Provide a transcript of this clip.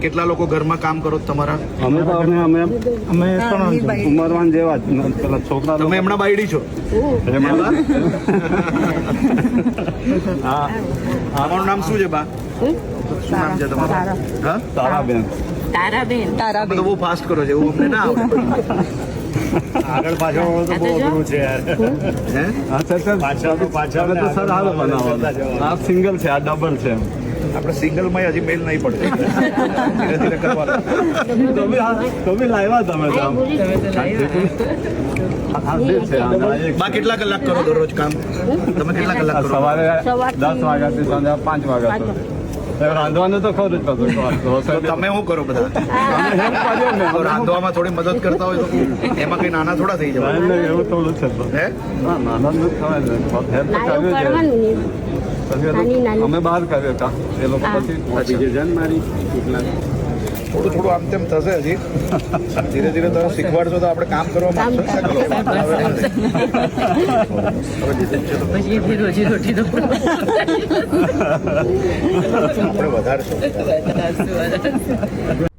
કેટલા લોકો ઘરમાં કામ કરો છો તમારા? અમે તો અમે અમે અમે ઉમરવાન જેવા જ. પેલા છોકરા તમે હમણાં બાયડી છો? હા તમારું નામ શું છે બા? શું નામ છે તમારું? હા? તારાબેન. તારાબેન. તારાબેન. તો બહુ ફાસ્ટ કરો છે એવું અમને ના આવડે. આગળ પાછળ તો બહુ અઘરું છે યાર. હે? અચ્છા સર પાછળનું પાછળ હવે તો સર હાલો બનાવો આ સિંગલ છે આ ડબલ છે આપણે સિંગલમાં હજી મેલ નહીં પડતો ધીરે ધીરે કરવાનું. લાવ્યા તમે બે કેટલા કલાક કરો દરરોજ કામ? તમે કેટલા કલાક કરો? સવારે દસ વાગ્યાથી સાંજે પાંચ વાગ્યા સુધી. રાંધવાનું તો ખરું જ તમે શું કરો બધા? રાંધવામાં થોડી મદદ કરતા હોય તો એમાં કઈ નાના થોડા થઈ જવાય. એવું થોડું છે. નાના ખવાય. અમે બહાર કર્યો હતા. એ લોકો પછી બીજે જન મારી થોડું થોડું આમ તેમ થશે હજી. ધીરે ધીરે તમે શીખવાડશો તો આપણે કામ કરવા માંગશો. આપણે વધારશું.